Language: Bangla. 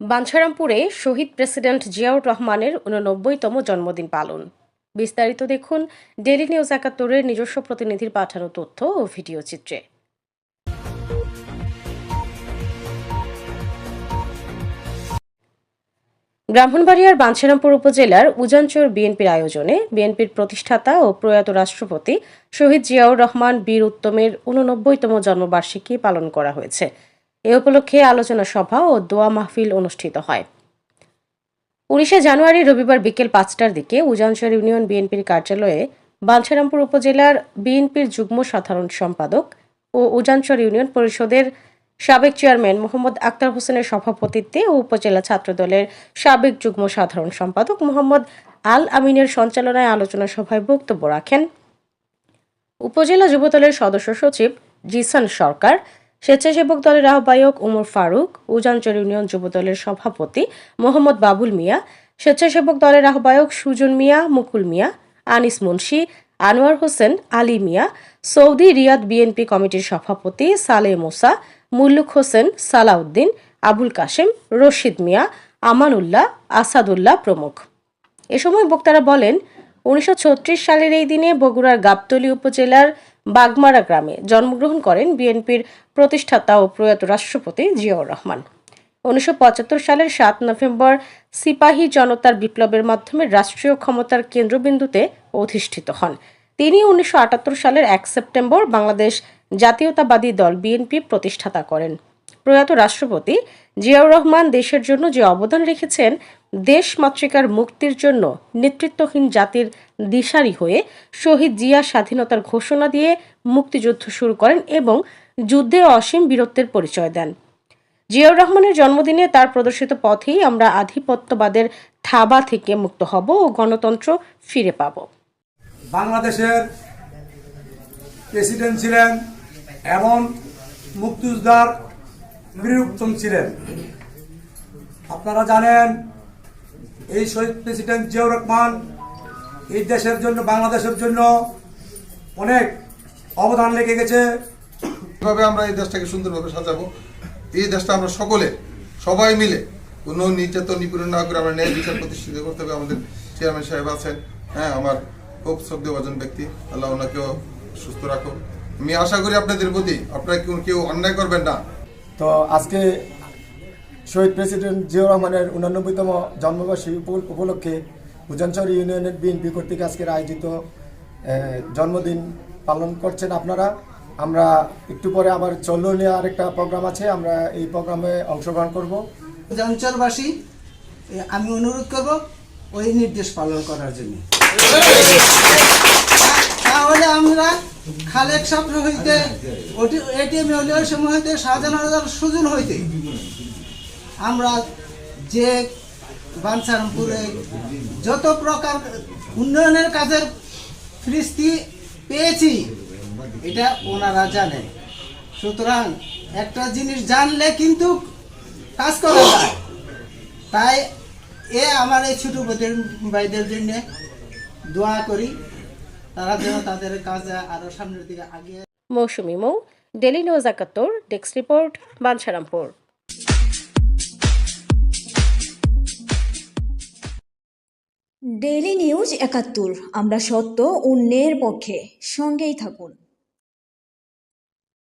বাঞ্ছারামপুরে শহীদ প্রেসিডেন্ট জিয়াউর রহমানের উননব্বইতম জন্মদিন পালন। বিস্তারিত দেখুন ডেলি নিউজ একাত্তরের নিজস্ব প্রতিনিধির পাঠানো তথ্য ও ভিডিও চিত্রে। ব্রাহ্মণবাড়িয়ার বাঞ্ছারামপুর উপজেলার উজানচর বিএনপির আয়োজনে বিএনপির প্রতিষ্ঠাতা ও প্রয়াত রাষ্ট্রপতি শহীদ জিয়াউর রহমান বীর উত্তমের উননব্বইতম জন্মবার্ষিকী পালন করা হয়েছে। এ উপলক্ষে আলোচনা সভা ও দোয়া মাহফিল অনুষ্ঠিত হয়। উনিশে জানুয়ারি রবিবার বিকেল পাঁচটার দিকে উজানসর ইউনিয়ন বিএনপির কার্যালয়ে বাঞ্ছারামপুর উপজেলার বিএনপির যুগ্ম সাধারণ সম্পাদক ও উজানসর ইউনিয়ন পরিষদের সাবেক চেয়ারম্যান মোহাম্মদ আক্তার হোসেনের সভাপতিত্বে ও উপজেলা ছাত্রদলের সাবেক যুগ্ম সাধারণ সম্পাদক মোহাম্মদ আল আমিনের সঞ্চালনায় আলোচনা সভায় বক্তব্য রাখেন। উপজেলা যুবদলের সদস্য সচিব জিসান সরকার স্বেচ্ছাসেবক দলের আহ্বায়ক উমর ফারুক উজানচর ইউনিয়ন যুবদলের সভাপতি মোহাম্মদ বাবুল মিয়া, স্বেচ্ছাসেবক দলের আহ্বায়ক সুজন মিয়া, মুকুল মিয়া, আনিস মুন্সি, আনোয়ার হোসেন, আলী মিয়া, সৌদি রিয়াদ বিএনপি কমিটির সভাপতি সালে মোসা, মুল্লুক হোসেন, সালাউদ্দিন, আবুল কাশেম, রশিদ মিয়া, আমানুল্লাহ, আসাদুল্লাহ প্রমুখ। এ সময় বক্তারা বলেন, উনিশশো ছত্রিশ সালের এই দিনে বগুড়ার গাবতলী উপজেলার বাগমারা গ্রামে জন্মগ্রহণ করেন বিএনপির প্রতিষ্ঠাতা ও প্রয়াত রাষ্ট্রপতি জিয়াউর রহমান। উনিশশো পঁচাত্তর সালের সাত নভেম্বর সিপাহী জনতার বিপ্লবের মাধ্যমে রাষ্ট্রীয় ক্ষমতার কেন্দ্রবিন্দুতে অধিষ্ঠিত হন। তিনি উনিশশো আটাত্তর সালের এক সেপ্টেম্বর বাংলাদেশ জাতীয়তাবাদী দল বিএনপি প্রতিষ্ঠাতা করেন। প্রয়াত রাষ্ট্রপতি জিয়াউর রহমান দেশের জন্য যে অবদান রেখেছেন দেশ মাতৃকার মুক্তির জন্য নেতৃত্বহীন জাতির দিশারি হয়ে শহীদ জিয়া স্বাধীনতার ঘোষণা দিয়ে মুক্তিযুদ্ধ শুরু করেন এবং যুদ্ধে অসীম বীরত্বের পরিচয় দেন। জিয়াউর রহমানের জন্মদিনে তার প্রদর্শিত পথেই আমরা আধিপত্যবাদের থাবা থেকে মুক্ত হব ও গণতন্ত্র ফিরে পাব। বাংলাদেশের প্রেসিডেন্ট ছিলেন এমন মুক্তিযোদ্ধার ছিলেন। আপনারা জানেন এই শহীদ প্রেসিডেন্ট জিয়াউর রহমান এই দেশের জন্য বাংলাদেশের জন্য অনেক অবদান রেখে গেছে। কীভাবে আমরা এই দেশটাকে সুন্দরভাবে সাজাবো। এই দেশটা আমরা সকলে সবাই মিলে কোনো নির্যাতন নিপীড়ন না করে আমরা ন্যায় বিচার প্রতিষ্ঠিত করতে হবে। আমাদের চেয়ারম্যান সাহেব আছেন হ্যাঁ আমার খুব শ্রদ্ধেভাজন ব্যক্তি। আল্লাহ ওনাকেও সুস্থ রাখো আমি আশা করি আপনাদের প্রতি আপনারা কেউ কেউ অন্যায় করবেন না। তো আজকে শহীদ প্রেসিডেন্ট জিয়াউর রহমানের উনানব্বইতম জন্মবার্ষিকী উপ- উপলক্ষে উজানচর ইউনিয়নের বিএনপি কর্তৃক আজকের আয়োজিত জন্মদিন পালন করছেন আপনারা। আমরা একটু পরে আবার চল্লনিয়া আরেকটা প্রোগ্রাম আছে আমরা এই প্রোগ্রামে অংশগ্রহণ করব। এ, আমি অনুরোধ করব ওই নির্দেশ পালন করার জন্য। তাহলে আমরা খালেক স্বপ্ন হইতে এটিএম ওই সময় হইতে শাহজাহান সুজন হইতে আমরা যে বাঞ্ছারামপুরে যত প্রকার উন্নয়নের কাজের ফিরিস্তি পেয়েছি, এটা ওনারা জানেন। সুতরাং একটা জিনিস জানলে কিন্তু কাজ করা যায়। তাই এ আমার এই ছোটো ভাইদের জন্য দোয়া করি। তারা যেন তাদের কাজে আরও সামনের দিকে আগে Mousumi Mou daily news Ekattor, desk report, Bancharampur. Daily news Ekattor আমরা সত্য অন্যের পক্ষে সঙ্গেই থাকুন।